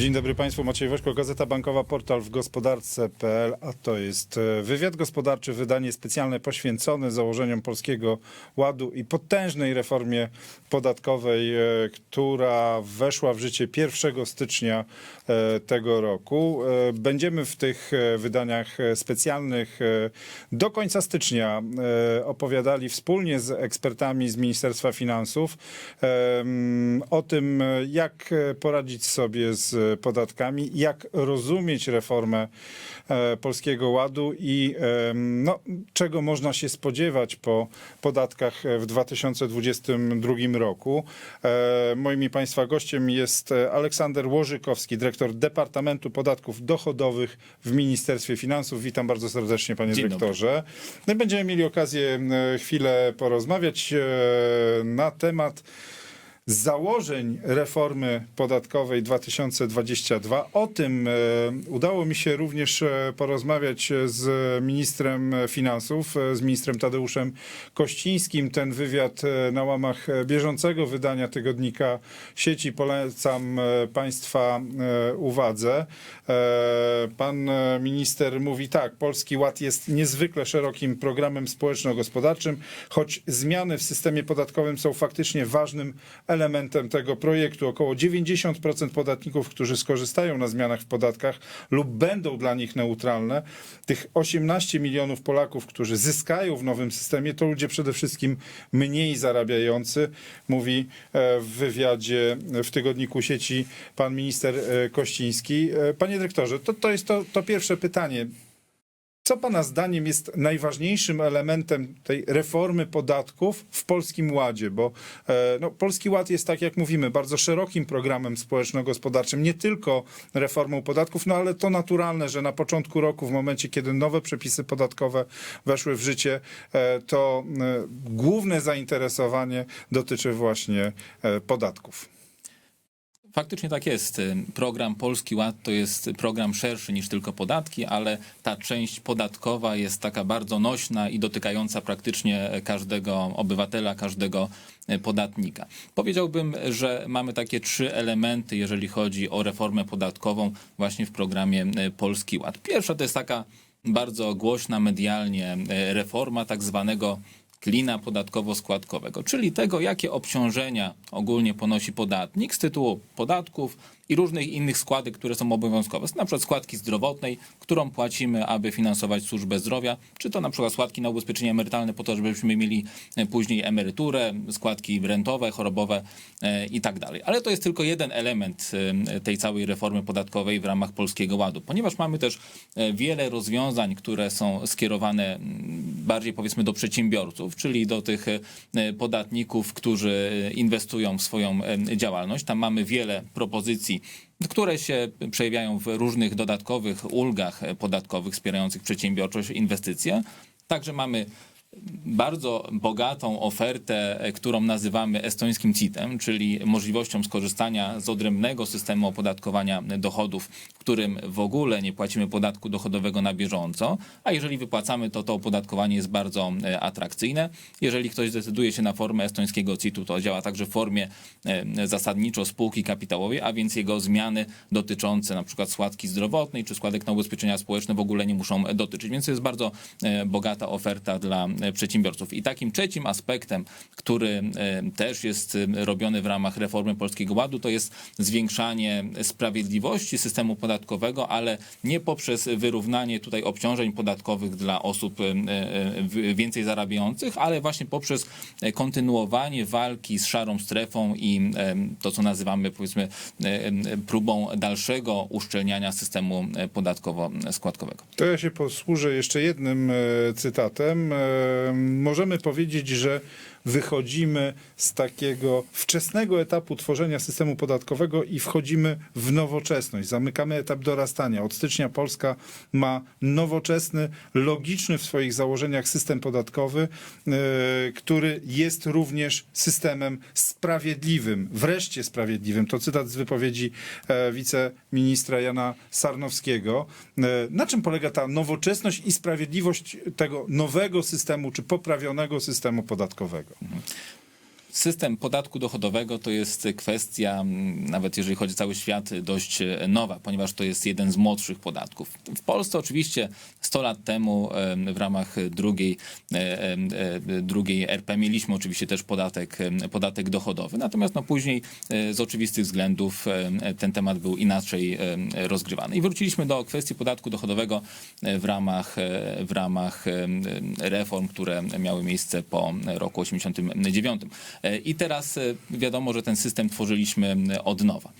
Dzień dobry Państwu, Maciej Wośko, Gazeta Bankowa, portal w gospodarce.pl, a to jest e, wywiad gospodarczy, wydanie specjalne poświęcone założeniom Polskiego Ładu i potężnej reformie podatkowej, e, która weszła w życie 1 stycznia e, tego roku. Będziemy w tych wydaniach specjalnych do końca stycznia opowiadali wspólnie z ekspertami z Ministerstwa Finansów o tym, jak poradzić sobie z podatkami, jak rozumieć reformę e, Polskiego Ładu i no, czego można się spodziewać po podatkach w 2022 roku. E, Moim Państwa gościem jest Aleksander Łożykowski, dyrektor Departamentu Podatków Dochodowych w Ministerstwie Finansów. Witam bardzo serdecznie, panie Dzień dyrektorze. No będziemy mieli okazję e, chwilę porozmawiać na temat założeń reformy podatkowej 2022. O tym e, udało mi się również e, porozmawiać z ministrem finansów, e, z ministrem Tadeuszem Kościńskim. Ten wywiad e, na łamach e, bieżącego wydania tygodnika sieci polecam e, Państwa e, uwadze. E, Pan e, minister mówi tak, Polski Ład jest niezwykle szerokim programem społeczno-gospodarczym, choć zmiany w systemie podatkowym są faktycznie ważnym elementem tego projektu. Około 90% podatników, którzy skorzystają na zmianach w podatkach lub będą dla nich neutralne, tych 18 milionów Polaków, którzy zyskają w nowym systemie, to ludzie przede wszystkim mniej zarabiający, mówi e, w wywiadzie w tygodniku sieci pan minister e, Kościński. E, Panie dyrektorze, to, to jest to, to pierwsze pytanie. Co Pana zdaniem jest najważniejszym elementem tej reformy podatków w Polskim Ładzie? Bo e, no, Polski Ład jest, tak jak mówimy, bardzo szerokim programem społeczno-gospodarczym, nie tylko reformą podatków, no ale to naturalne, że na początku roku, w momencie, kiedy nowe przepisy podatkowe weszły w życie, e, to e, główne zainteresowanie dotyczy właśnie podatków. Faktycznie tak jest. Program Polski Ład to jest program szerszy niż tylko podatki, ale ta część podatkowa jest taka bardzo nośna i dotykająca praktycznie każdego obywatela, każdego podatnika. Powiedziałbym, że mamy takie trzy elementy, jeżeli chodzi o reformę podatkową właśnie w programie Polski Ład. Pierwsza to jest taka bardzo głośna medialnie reforma tak zwanego klina podatkowo-składkowego, czyli tego, jakie obciążenia ogólnie ponosi podatnik z tytułu podatków i różnych innych składek, które są obowiązkowe. Na przykład składki zdrowotnej, którą płacimy, aby finansować służbę zdrowia, czy to na przykład składki na ubezpieczenie emerytalne po to, żebyśmy mieli e, później emeryturę, składki rentowe, chorobowe e, i tak dalej. Ale to jest tylko jeden element e, tej całej reformy podatkowej w ramach Polskiego Ładu, ponieważ mamy też wiele rozwiązań, które są skierowane mm, bardziej powiedzmy do przedsiębiorców, czyli do tych e, podatników, którzy inwestują w swoją e, działalność. Tam mamy wiele propozycji które się przejawiają w różnych dodatkowych ulgach podatkowych wspierających przedsiębiorczość, inwestycje. Także mamy bardzo bogatą ofertę, e, którą nazywamy estońskim CIT-em, czyli możliwością skorzystania z odrębnego systemu opodatkowania dochodów, w którym w ogóle nie płacimy podatku dochodowego na bieżąco, a jeżeli wypłacamy, to to opodatkowanie jest bardzo e, atrakcyjne. Jeżeli ktoś zdecyduje się na formę estońskiego CIT-u, to działa także w formie e, zasadniczo spółki kapitałowej, a więc jego zmiany dotyczące na przykład składki zdrowotnej czy składek na ubezpieczenia społeczne w ogóle nie muszą dotyczyć, więc to jest bardzo bogata oferta dla przedsiębiorców. I takim trzecim aspektem, który e, też jest e, robiony w ramach reformy Polskiego Ładu, to jest zwiększanie sprawiedliwości systemu podatkowego, ale nie poprzez wyrównanie tutaj obciążeń podatkowych dla osób więcej zarabiających, ale właśnie poprzez kontynuowanie walki z szarą strefą i to, co nazywamy powiedzmy próbą dalszego uszczelniania systemu podatkowo-składkowego. To ja się posłużę jeszcze jednym cytatem. Możemy powiedzieć, że wychodzimy z takiego wczesnego etapu tworzenia systemu podatkowego i wchodzimy w nowoczesność. Zamykamy etap dorastania. Od stycznia Polska ma nowoczesny, logiczny w swoich założeniach system podatkowy, e, który jest również systemem sprawiedliwym, wreszcie sprawiedliwym. To cytat z wypowiedzi e, wiceministra Jana Sarnowskiego. E, Na czym polega ta nowoczesność i sprawiedliwość tego nowego systemu, czy poprawionego systemu podatkowego? 嗯，System podatku dochodowego to jest kwestia, mm, nawet jeżeli chodzi o cały świat, dość e, nowa, ponieważ to jest jeden z młodszych podatków. W Polsce oczywiście 100 lat temu em, w ramach drugiej, e, e, drugiej RP mieliśmy oczywiście też podatek, podatek dochodowy, natomiast no później z oczywistych względów ten temat był inaczej rozgrywany. I wróciliśmy do kwestii podatku dochodowego w ramach, w ramach reform, które miały miejsce po roku 89. E, I teraz e, wiadomo, że ten system tworzyliśmy od nowa.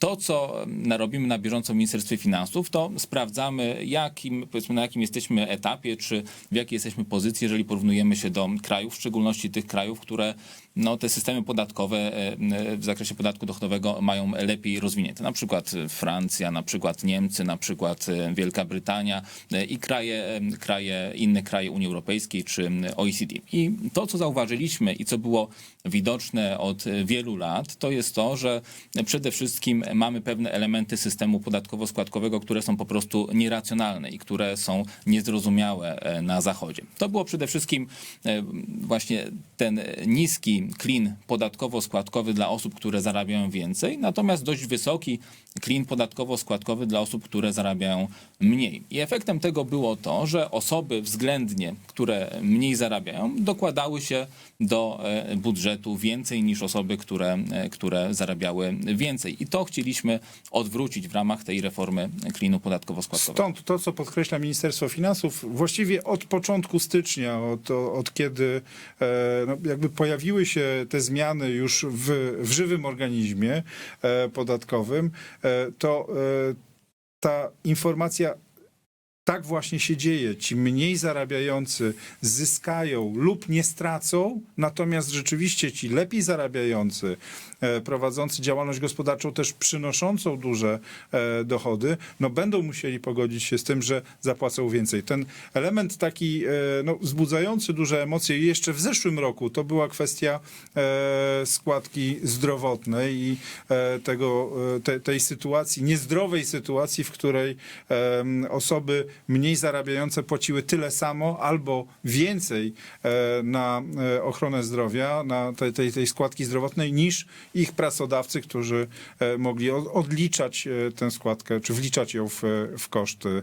To, co narobimy na bieżąco w Ministerstwie Finansów, to sprawdzamy, jakim, powiedzmy, na jakim jesteśmy etapie, czy w jakiej jesteśmy pozycji, jeżeli porównujemy się do krajów, w szczególności tych krajów, które no, te systemy podatkowe e, w zakresie podatku dochodowego mają lepiej rozwinięte. Na przykład Francja, na przykład Niemcy, na przykład e, Wielka Brytania e, i kraje, kraje, inne kraje Unii Europejskiej czy OECD. I to, co zauważyliśmy i co było widoczne od wielu lat, to jest to, że przede wszystkim mamy pewne elementy systemu podatkowo-składkowego, które są po prostu nieracjonalne i które są niezrozumiałe e, na Zachodzie. To było przede wszystkim e, właśnie ten niski klin podatkowo-składkowy dla osób, które zarabiają więcej, natomiast dość wysoki klin podatkowo-składkowy dla osób, które zarabiają mniej. I efektem tego było to, że osoby względnie, które mniej zarabiają, dokładały się do e, budżetu więcej niż osoby, które, które zarabiały więcej. I to chcieliśmy odwrócić w ramach tej reformy klinu podatkowo-składkowego. Stąd to, co podkreśla Ministerstwo Finansów, właściwie od początku stycznia, od, od kiedy e, no, jakby pojawiły się te zmiany już w, w żywym organizmie e, podatkowym, e, to ta informacja tak właśnie się dzieje. Ci mniej zarabiający zyskają lub nie stracą, natomiast rzeczywiście ci lepiej zarabiający, e, prowadzący działalność gospodarczą, też przynoszącą duże e, dochody, no będą musieli pogodzić się z tym, że zapłacą więcej. Ten element taki e, no, wzbudzający duże emocje jeszcze w zeszłym roku to była kwestia składki zdrowotnej i tego, te, tej sytuacji, niezdrowej sytuacji, w której osoby mniej zarabiające płaciły tyle samo albo więcej e, na e, ochronę zdrowia, na tej, tej, tej składki zdrowotnej niż ich pracodawcy, którzy e, mogli od- odliczać tę składkę, czy wliczać ją w, w koszty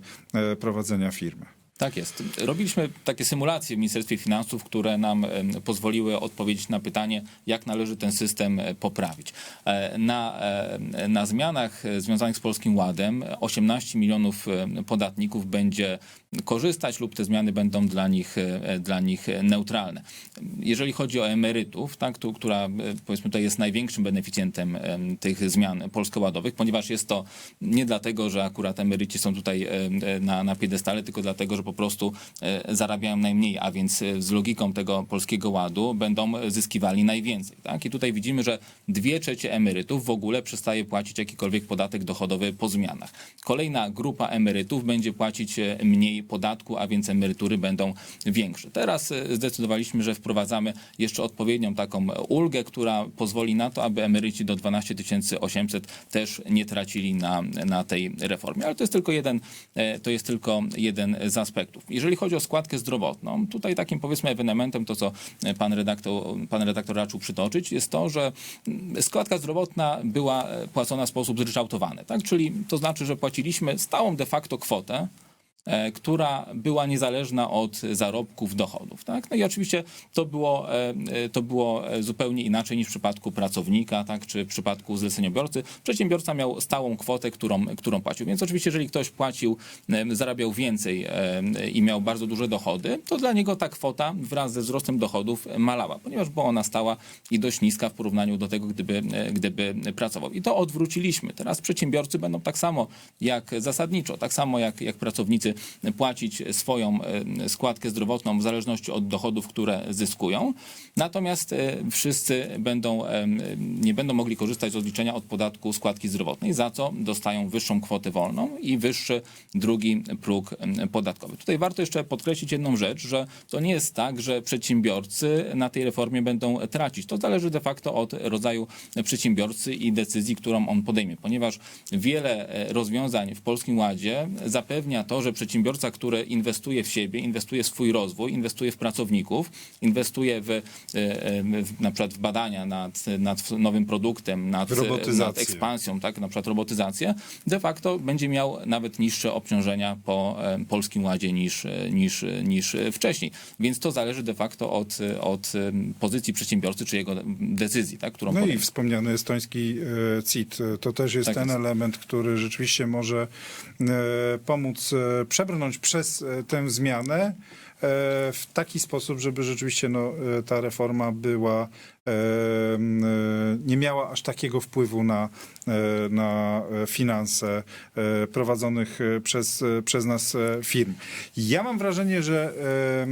prowadzenia firmy. Tak jest. Robiliśmy takie symulacje w Ministerstwie Finansów, które nam pozwoliły odpowiedzieć na pytanie, jak należy ten system e, poprawić. E, Na, e, na zmianach związanych z Polskim Ładem 18 milionów podatników będzie korzystać lub te zmiany będą dla nich, dla nich neutralne. Jeżeli chodzi o emerytów, tak, która powiedzmy tutaj jest największym beneficjentem em, tych zmian polskoładowych, ponieważ jest to nie dlatego, że akurat emeryci są tutaj na, na piedestale, tylko dlatego, że po prostu e, zarabiają najmniej, a więc e, z logiką tego polskiego ładu będą zyskiwali najwięcej. Tak? I tutaj widzimy, że dwie trzecie emerytów w ogóle przestaje płacić jakikolwiek podatek dochodowy po zmianach. Kolejna grupa emerytów będzie płacić e, mniej podatku, a więc emerytury będą większe. Teraz zdecydowaliśmy, że wprowadzamy jeszcze odpowiednią taką ulgę, która pozwoli na to, aby emeryci do 12 800 też nie tracili na, na tej reformie. Ale to jest tylko jeden, to jest tylko jeden z. Jeżeli chodzi o składkę zdrowotną, tutaj takim powiedzmy ewenementem, to co pan redaktor, pan redaktor raczył przytoczyć, jest to, że składka zdrowotna była płacona w sposób zryczałtowany. Tak? Czyli to znaczy, że płaciliśmy stałą de facto kwotę, która była niezależna od zarobków, dochodów. Tak? No i oczywiście to było, e, e, to było e, zupełnie inaczej niż w przypadku pracownika, tak? czy w przypadku zleceniobiorcy. Przedsiębiorca miał stałą kwotę, którą, którą płacił. Więc oczywiście, jeżeli ktoś płacił, e, zarabiał więcej e, i miał bardzo duże dochody, to dla niego ta kwota wraz ze wzrostem dochodów malała, ponieważ była ona stała i dość niska w porównaniu do tego, gdyby, e, gdyby pracował. I to odwróciliśmy. Teraz przedsiębiorcy będą tak samo jak zasadniczo, tak samo jak, jak pracownicy płacić swoją e, składkę zdrowotną w zależności od dochodów, które zyskują. Natomiast e, wszyscy będą, e, nie będą mogli korzystać z odliczenia od podatku składki zdrowotnej, za co dostają wyższą kwotę wolną i wyższy drugi próg podatkowy. Tutaj warto jeszcze podkreślić jedną rzecz, że to nie jest tak, że przedsiębiorcy na tej reformie będą tracić. To zależy de facto od rodzaju przedsiębiorcy i decyzji, którą on podejmie, ponieważ wiele rozwiązań w Polskim Ładzie zapewnia to, że przedsiębiorcy przedsiębiorca, który inwestuje w siebie, inwestuje w swój rozwój, inwestuje w pracowników, inwestuje w, e, e, w na przykład w badania nad, nad nowym produktem, nad, nad ekspansją, tak, na przykład robotyzację, de facto będzie miał nawet niższe obciążenia po e, Polskim Ładzie niż, niż, niż wcześniej. Więc to zależy de facto od, od pozycji przedsiębiorcy czy jego decyzji, tak, którą No i wspomniany estoński CIT. To też jest Tak ten jest. element, który rzeczywiście może pomóc e, przebrnąć przez e, tę zmianę e, w taki sposób, żeby rzeczywiście no, e, ta reforma była nie miała aż takiego wpływu na, e, na e, finanse e, prowadzonych e, przez, e, przez nas e, firm. Ja mam wrażenie, że e, e,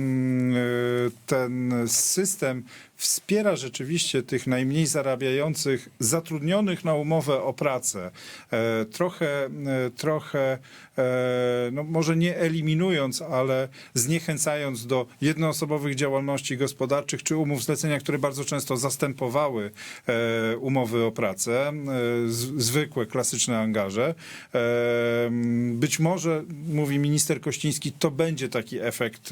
ten system wspiera rzeczywiście tych najmniej zarabiających, zatrudnionych na umowę o pracę, e, trochę, e, trochę e, no może nie eliminując, ale zniechęcając do jednoosobowych działalności gospodarczych czy umów zlecenia, które bardzo często zastępowały e, umowy o pracę, e, zwykłe, klasyczne angaże. E, Być może, mówi minister Kościński, to będzie taki efekt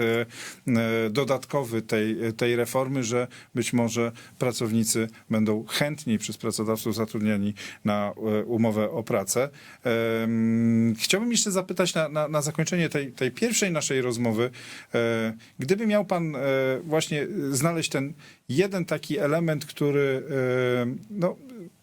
dodatkowy tej, tej reformy, że być może pracownicy będą chętniej przez pracodawców zatrudniani na umowę o pracę. Chciałbym jeszcze zapytać na, na, na zakończenie tej, tej pierwszej naszej rozmowy, gdyby miał pan właśnie znaleźć ten jeden taki element, który e, no,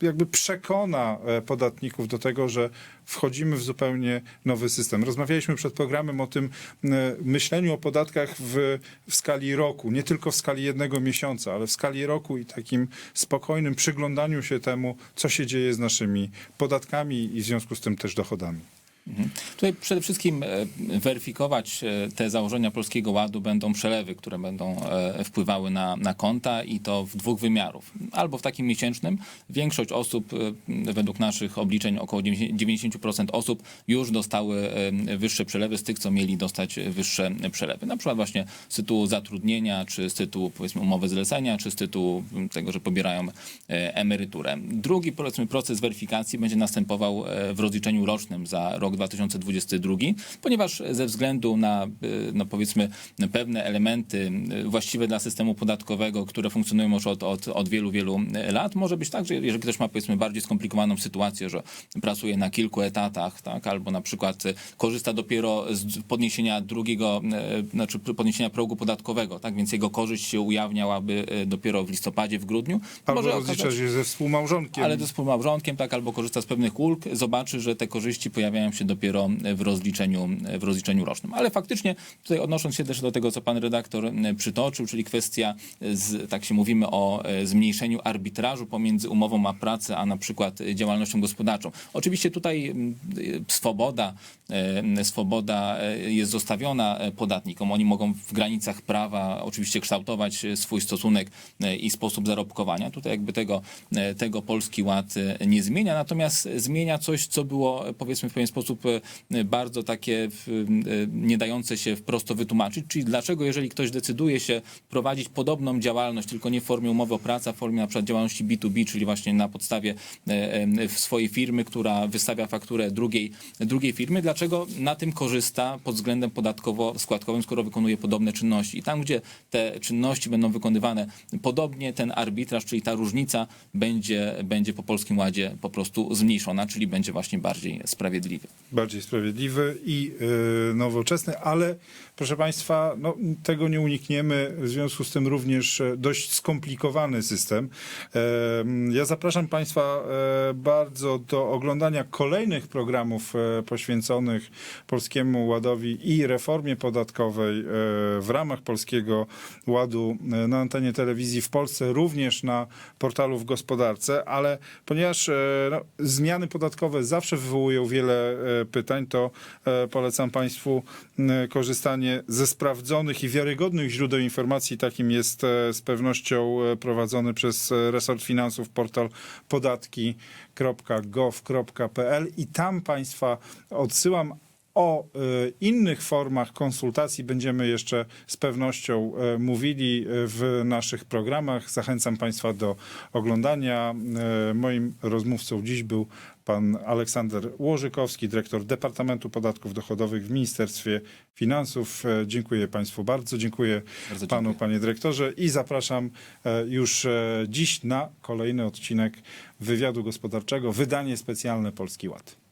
jakby przekona e, podatników do tego, że wchodzimy w zupełnie nowy system. Rozmawialiśmy przed programem o tym e, myśleniu o podatkach w, w skali roku, nie tylko w skali jednego miesiąca, ale w skali roku i takim spokojnym przyglądaniu się temu, co się dzieje z naszymi podatkami i w związku z tym też dochodami. Mhm. Tutaj przede wszystkim e, weryfikować e, te założenia Polskiego Ładu będą przelewy, które będą e, wpływały na, na konta i to w dwóch wymiarów. Albo w takim miesięcznym. Większość osób, według naszych obliczeń, około 90% osób już dostały wyższe przelewy z tych, co mieli dostać wyższe przelewy. Na przykład właśnie z tytułu zatrudnienia, czy z tytułu powiedzmy umowy zlecenia, czy z tytułu tego, że pobierają emeryturę. Drugi powiedzmy proces weryfikacji będzie następował w rozliczeniu rocznym za rok 2022, ponieważ ze względu na e, no powiedzmy pewne elementy e, właściwe dla systemu podatkowego, które funkcjonują już od, od, od wielu, wielu lat, może być tak, że jeżeli ktoś ma powiedzmy bardziej skomplikowaną sytuację, że pracuje na kilku etatach, tak, albo na przykład korzysta dopiero z podniesienia drugiego, znaczy podniesienia progu podatkowego, tak, więc jego korzyść się ujawniałaby dopiero w listopadzie, w grudniu. Albo Może rozlicza okazać- się ze współmałżonkiem. ale to współmałżonkiem, tak, albo korzysta z pewnych ulg, zobaczy, że te korzyści pojawiają się dopiero w rozliczeniu, w rozliczeniu rocznym. Ale faktycznie tutaj odnosząc się też do tego, co pan redaktor e, przytoczył, czyli kwestia, z, tak się mówimy o e, zmniejszeniu arbitrażu pomiędzy umową a pracę, a na przykład działalnością gospodarczą. Oczywiście tutaj e, swoboda, swoboda jest zostawiona podatnikom. Oni mogą w granicach prawa oczywiście kształtować swój stosunek i sposób zarobkowania. Tutaj jakby tego, tego Polski Ład nie zmienia, natomiast zmienia coś, co było powiedzmy w pewien sposób e, bardzo takie nie dające się prosto wytłumaczyć, czyli dlaczego jeżeli ktoś decyduje się prowadzić podobną działalność, tylko nie w formie umowy o pracę, w formie na przykład działalności B2B, czyli właśnie na podstawie e, e, swojej firmy, która wystawia fakturę drugiej, drugiej firmy, dlaczego na tym korzysta pod względem podatkowo-składkowym, skoro wykonuje podobne czynności. I tam, gdzie te czynności będą wykonywane podobnie, ten arbitraż, czyli ta różnica będzie, będzie po Polskim Ładzie po prostu zmniejszona, czyli będzie właśnie bardziej sprawiedliwy. Bardziej sprawiedliwy i y, nowoczesny, ale proszę Państwa, no, tego nie unikniemy, w związku z tym również e, dość skomplikowany system. Em, Ja zapraszam Państwa e, bardzo do oglądania kolejnych programów e, poświęconych Polskiemu Ładowi i reformie podatkowej w ramach Polskiego Ładu na antenie telewizji w Polsce, również na portalu w gospodarce, ale ponieważ no, zmiany podatkowe zawsze wywołują wiele pytań, to e, polecam Państwu korzystanie ze sprawdzonych i wiarygodnych źródeł informacji. Takim jest e, z pewnością e, prowadzony przez e, resort finansów portal podatki.gov.pl i tam Państwa odsyłam O e, innych formach konsultacji będziemy jeszcze z pewnością e, mówili e, w naszych programach. Zachęcam Państwa do oglądania. Moim rozmówcą dziś był pan Aleksander Łożykowski, dyrektor Departamentu Podatków Dochodowych w Ministerstwie Finansów. Dziękuję Państwu bardzo. Dziękuję Bardzo panu, dziękuję. panie dyrektorze i zapraszam już dziś na kolejny odcinek wywiadu gospodarczego, wydanie specjalne Polski Ład.